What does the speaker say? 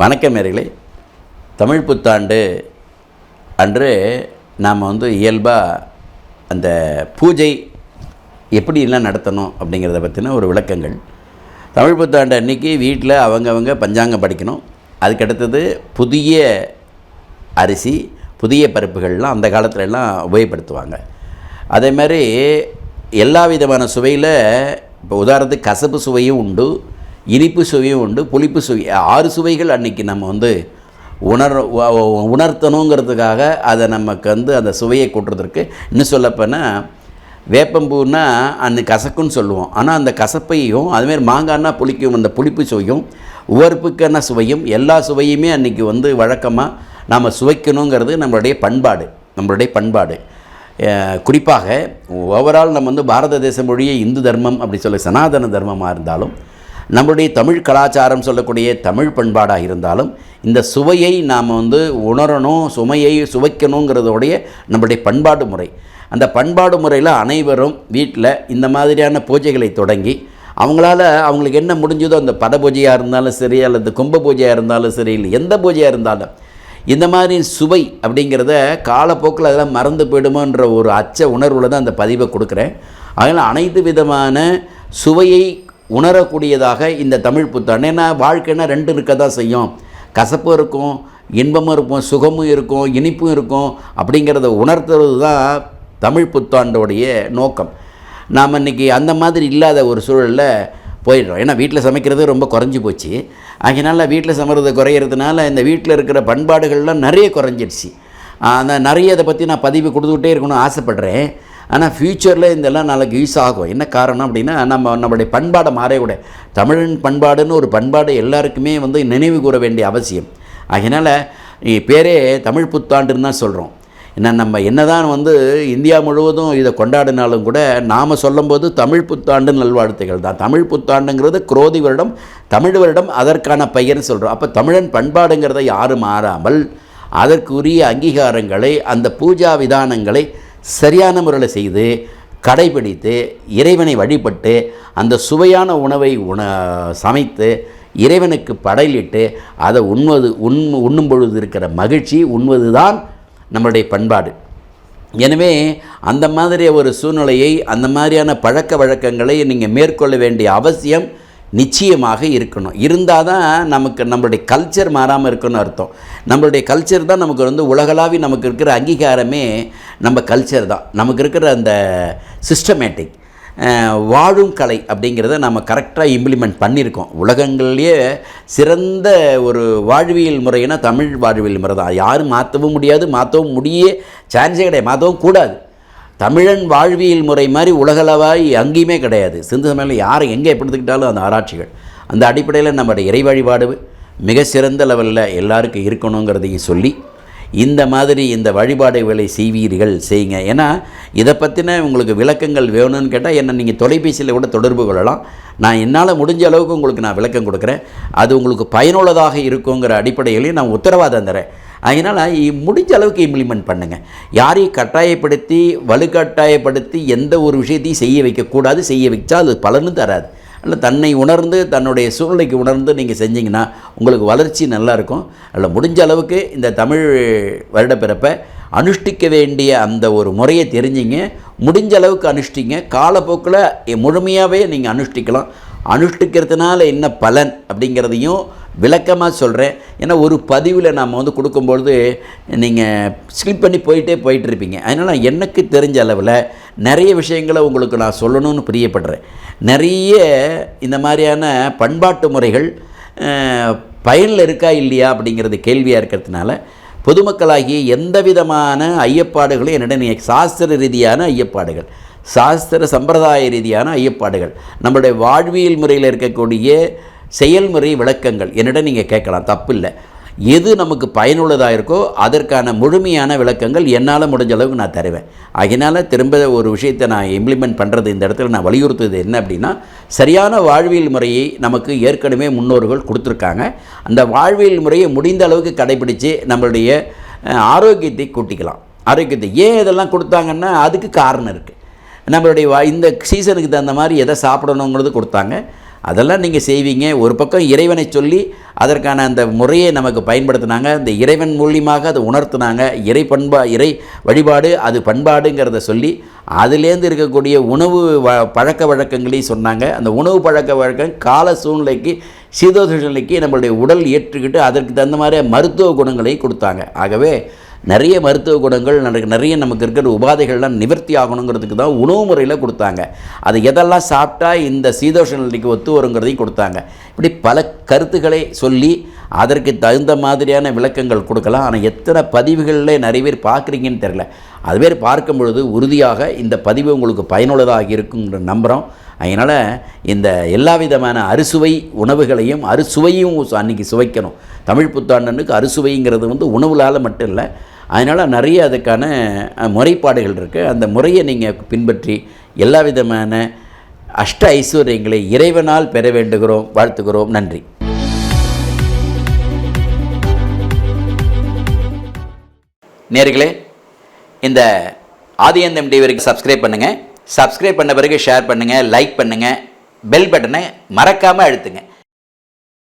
வணக்கம் நேர்களே. தமிழ் புத்தாண்டு அன்று நாம் வந்து இயல்பாக அந்த பூஜை எப்படிலாம் நடத்தணும் அப்படிங்கிறத பற்றின ஒரு விளக்கங்கள். தமிழ் புத்தாண்டு அன்றைக்கி வீட்டில் அவங்கவங்க பஞ்சாங்கம் படிக்கணும். அதுக்கடுத்தது புதிய அரிசி புதிய பருப்புகள்லாம் அந்த காலத்துல எல்லாம் உபயோகப்படுத்துவாங்க. அதே மாதிரி எல்லா விதமான சுவையில் இப்போ உதாரணத்துக்கு கசப்பு சுவையும் உண்டு. இனிப்பு சுவையும் உண்டு புளிப்பு சுவை. ஆறு சுவைகள் அன்றைக்கி நம்ம வந்து உணர் உணர்த்தணுங்கிறதுக்காக அதை நமக்கு வந்து அந்த சுவையை கூட்டுறதுக்கு. இன்னும் சொல்லப்போனால் வேப்பம்பூன்னா அந்த கசக்குன்னு சொல்லுவோம். ஆனால் அந்த கசப்பையும் அதுமாரி மாங்காய்னா புளிக்கும் அந்த புளிப்பு சுவையும் உவர்ப்புக்கான சுவையும் எல்லா சுவையுமே அன்றைக்கி வந்து வழக்கமாக நாம் சுவைக்கணுங்கிறது நம்மளுடைய பண்பாடு நம்மளுடைய பண்பாடு. குறிப்பாக ஓவரால் நம்ம வந்து பாரத தேசம் மொழியே இந்து தர்மம் அப்படி சொல்லி சனாதன தர்மமாக இருந்தாலும் நம்மளுடைய தமிழ் கலாச்சாரம் சொல்லக்கூடிய தமிழ் பண்பாடாக இருந்தாலும் இந்த சுவையை நாம் வந்து உணரணும் சுமையை சுவைக்கணுங்கிறதோடைய நம்மளுடைய பண்பாடு முறை. அந்த பண்பாடு முறையில் அனைவரும் வீட்டில் இந்த மாதிரியான பூஜைகளை தொடங்கி அவங்களால அவங்களுக்கு என்ன முடிஞ்சதோ அந்த பத பூஜையாக இருந்தாலும் சரி அல்லது கும்ப பூஜையாக இருந்தாலும் சரி இல்லை எந்த பூஜையாக இருந்தாலும் இந்த மாதிரி சுவை அப்படிங்கிறத காலப்போக்கில் அதெல்லாம் மறந்து போயிடுமோன்ற ஒரு அச்ச உணர்வில் தான் அந்த பதிவை கொடுக்குறேன். அதனால் அனைத்து விதமான சுவையை உணரக்கூடியதாக இந்த தமிழ் புத்தாண்டு. ஏன்னா வாழ்க்கைன்னா ரெண்டு இருக்க தான் செய்யும். கசப்பும் இருக்கும் இன்பமும் இருக்கும் சுகமும் இருக்கும் இனிப்பும் இருக்கும் அப்படிங்கிறத உணர்த்துறது தான் தமிழ் புத்தாண்டோடைய நோக்கம். நாம் இன்றைக்கி அந்த மாதிரி இல்லாத ஒரு சூழலில் போயிடுறோம். ஏன்னா வீட்டில் சமைக்கிறது ரொம்ப குறைஞ்சி போச்சு. அதனால் வீட்டில் சமைக்கிறது குறையிறதுனால இந்த வீட்டில் இருக்கிற பண்பாடுகள்லாம் நிறைய குறைஞ்சிடுச்சு அந்த நிறைய இதை பற்றி நான் பதிவு கொடுத்துக்கிட்டே இருக்கணும்னு ஆசைப்பட்றேன். ஆனால் ஃப்யூச்சரில் இதெல்லாம் நாளைக்கு யூஸ் ஆகும். என்ன காரணம் அப்படின்னா நம்ம நம்மளுடைய பண்பாடை மாறக்கூட தமிழன் பண்பாடுன்னு ஒரு பண்பாடு எல்லாருக்குமே வந்து நினைவு கூற வேண்டிய அவசியம். அதனால் பேரே தமிழ் புத்தாண்டுன்னு தான் சொல்கிறோம் ஏன்னா நம்ம என்னதான் வந்து இந்தியா முழுவதும் இதை கொண்டாடினாலும் கூட நாம் சொல்லும்போது தமிழ் புத்தாண்டு நல்வாழ்த்துகள் தான். தமிழ் புத்தாண்டுங்கிறது குரோதி வருடம் தமிழ் வருடம் அதற்கான பெயர்னு சொல்கிறோம் அப்போ தமிழன் பண்பாடுங்கிறத யாரும் மாறாமல் அதற்குரிய அங்கீகாரங்களை அந்த பூஜா விதானங்களை சரியான முறையில் செய்து கடைபிடித்து இறைவனை வழிபட்டு அந்த சுவையான உணவை உண சமைத்து இறைவனுக்கு படையிலிட்டு அதை உண்வது உண் உண்ணும் பொழுது இருக்கிற மகிழ்ச்சி உண்வது தான் நம்மளுடைய பண்பாடு. எனவே அந்த மாதிரி ஒரு சூழ்நிலையை அந்த மாதிரியான பழக்க வழக்கங்களை நீங்கள் மேற்கொள்ள வேண்டிய அவசியம் நிச்சயமாக இருக்கணும். இருந்தால் தான் நமக்கு நம்மளுடைய கல்ச்சர் மாறாமல் இருக்குன்னு அர்த்தம். நம்மளுடைய கல்ச்சர் தான் நமக்கு வந்து உலகளாவி நமக்கு இருக்கிற அங்கீகாரமே நம்ம கல்ச்சர் தான். நமக்கு இருக்கிற அந்த சிஸ்டமேட்டிக் வாழும் கலை அப்படிங்கிறத நம்ம கரெக்டாக இம்ப்ளிமெண்ட் பண்ணியிருக்கோம். உலகங்கள்லேயே சிறந்த ஒரு வாழ்வியல் முறைனா தமிழ் வாழ்வியல் முறை தான் யாரும் மாற்றவும் முடியாது மாற்றவும் முடியே சான்ஸே கிடையாது. மாற்றவும் கூடாது. தமிழன் வாழ்வியல் முறை மாதிரி உலகளவாய் அங்கேயுமே கிடையாது. சிந்து சமையல் யாரை எங்கே எடுத்துக்கிட்டாலும் அந்த ஆராய்ச்சிகள். அந்த அடிப்படையில் நம்மளுடைய இறை வழிபாடு மிக சிறந்த லெவலில் எல்லாருக்கும் இருக்கணுங்கிறதையும் சொல்லி இந்த மாதிரி இந்த வழிபாடுகளை செய்வீர்கள் செய்யுங்க. ஏன்னா இதை பற்றின உங்களுக்கு விளக்கங்கள் வேணும்னு கேட்டால் என்னை நீங்கள் தொலைபேசியில் கூட தொடர்பு கொள்ளலாம். நான் என்னால் முடிஞ்ச அளவுக்கு உங்களுக்கு நான் விளக்கம் கொடுக்குறேன். அது உங்களுக்கு பயனுள்ளதாக இருக்குங்கிற அடிப்படையிலையும் நான் உத்தரவாதம் தரேன். அதனால் முடிஞ்ச அளவுக்கு இம்ப்ளிமெண்ட் பண்ணுங்கள் யாரையும் கட்டாயப்படுத்தி வலுக்கட்டாயப்படுத்தி எந்த ஒரு விஷயத்தையும் செய்ய வைக்கக்கூடாது செய்ய வச்சா அது பலனும் தராது. இல்லை தன்னை உணர்ந்து தன்னுடைய சூழ்நிலைக்கு உணர்ந்து நீங்கள் செஞ்சீங்கன்னா உங்களுக்கு வளர்ச்சி நல்லாயிருக்கும் அதில் முடிஞ்ச அளவுக்கு இந்த தமிழ் வருடப்பிறப்பை அனுஷ்டிக்க வேண்டிய அந்த ஒரு முறையை தெரிஞ்சிங்க. முடிஞ்ச அளவுக்கு அனுஷ்டிங்க. காலப்போக்கில் முழுமையாகவே நீங்கள் அனுஷ்டிக்கலாம். அனுஷ்டிக்கிறதுனால என்ன பலன் அப்படிங்கிறதையும் விளக்கமாக சொல்கிறேன் ஏன்னா ஒரு பதிவில் நாம் வந்து கொடுக்கும்பொழுது நீங்கள் ஸ்கிப் பண்ணி போயிட்டே போயிட்டுருப்பீங்க. அதனால் எனக்கு தெரிஞ்ச அளவில் நிறைய விஷயங்களை உங்களுக்கு நான் சொல்லணும்னு பிரியப்படுறேன். நிறைய இந்த மாதிரியான பண்பாட்டு முறைகள் பயனில் இருக்கா இல்லையா அப்படிங்கிறது கேள்வியாக இருக்கிறதுனால பொதுமக்களாகிய எந்த விதமான ஐயப்பாடுகளும் என்னிடம் நீங்கள் சாஸ்திர ரீதியான ஐயப்பாடுகள் சாஸ்திர சம்பிரதாய ரீதியான ஐயப்பாடுகள் நம்மளுடைய வாழ்வியல் முறையில் இருக்கக்கூடிய செயல்முறை விளக்கங்கள். என்னிடம் நீங்கள் கேட்கலாம் தப்பில்லை. எது நமக்கு பயனுள்ளதாக இருக்கோ அதற்கான முழுமையான விளக்கங்கள் என்னால் முடிஞ்ச அளவுக்கு நான் தருவேன். அதனால் திரும்ப ஒரு விஷயத்தை நான் இம்ப்ளிமெண்ட் பண்ணுறது இந்த இடத்துல நான் வலியுறுத்துவது என்ன அப்படின்னா சரியான வாழ்வியல் முறையை நமக்கு ஏற்கனவே முன்னோர்கள் கொடுத்துருக்காங்க. அந்த வாழ்வியல் முறையை முடிந்த அளவுக்கு கடைபிடித்து நம்மளுடைய ஆரோக்கியத்தை கூட்டிக்கலாம். ஆரோக்கியத்தை. ஏன் இதெல்லாம் கொடுத்தாங்கன்னா அதுக்கு காரணம் இருக்குது நம்மளுடைய வா இந்த சீசனுக்கு தகுந்த மாதிரி எதை சாப்பிடணுங்கிறது கொடுத்தாங்க. அதெல்லாம் நீங்கள் செய்வீங்க. ஒரு பக்கம் இறைவனை சொல்லி அதற்கான அந்த முறையை நமக்கு பயன்படுத்தினாங்க. அந்த இறைவன் மூலியமாக அதை உணர்த்தினாங்க. இறை பண்பா இறை வழிபாடு அது பண்பாடுங்கிறத சொல்லி அதுலேருந்து இருக்கக்கூடிய உணவு வ பழக்க வழக்கங்களையும் சொன்னாங்க. அந்த உணவு பழக்க வழக்கம் கால சூழ்நிலைக்கு சீதோஷ நிலைக்கு நம்மளுடைய உடல் ஏற்றுக்கிட்டு அதற்கு தகுந்த மாதிரி மருத்துவ குணங்களை கொடுத்தாங்க. ஆகவே நிறைய மருத்துவ குணங்கள் நிறைய நிறைய நமக்கு இருக்கிற உபாதைகள்லாம் நிவர்த்தி ஆகணுங்கிறதுக்கு தான் உணவு முறையில் கொடுத்தாங்க. அது எதெல்லாம் சாப்பிட்டா இந்த சீதோஷ நிலைக்கு ஒத்து வருங்கிறதையும் கொடுத்தாங்க. இப்படி பல கருத்துக்களை சொல்லி அதற்கு தகுந்த மாதிரியான விளக்கங்கள் கொடுக்கலாம். ஆனால் எத்தனை பதிவுகளில் நிறைய பேர் பார்க்குறீங்கன்னு தெரில அதுவே பார்க்கும் பொழுது உறுதியாக இந்த பதிவு உங்களுக்கு பயனுள்ளதாக இருக்குங்கிற நம்புகிறோம் அதனால் இந்த எல்லா விதமான அறுசுவை உணவுகளையும் அறுசுவையும் அன்றைக்கி சுவைக்கணும். தமிழ் புத்தாண்டனுக்கு அறுசுவைங்கிறது வந்து உணவுலால் மட்டும் இல்லை அதனால் நிறைய அதுக்கான முறைப்பாடுகள் இருக்குது அந்த முறையை நீங்கள் பின்பற்றி எல்லா விதமான அஷ்ட ஐஸ்வர்யங்களை இறைவனால் பெற வேண்டுகிறோம் வாழ்த்துகிறோம். நன்றி. நேர்களே இந்த ஆதியந்தம் டிவிக்கு சப்ஸ்கிரைப் பண்ணுங்கள் சப்ஸ்கிரைப் பண்ண பிறகு ஷேர் பண்ணுங்கள் லைக் பண்ணுங்கள் பெல் பட்டனை மறக்காமல் அழுத்துங்க.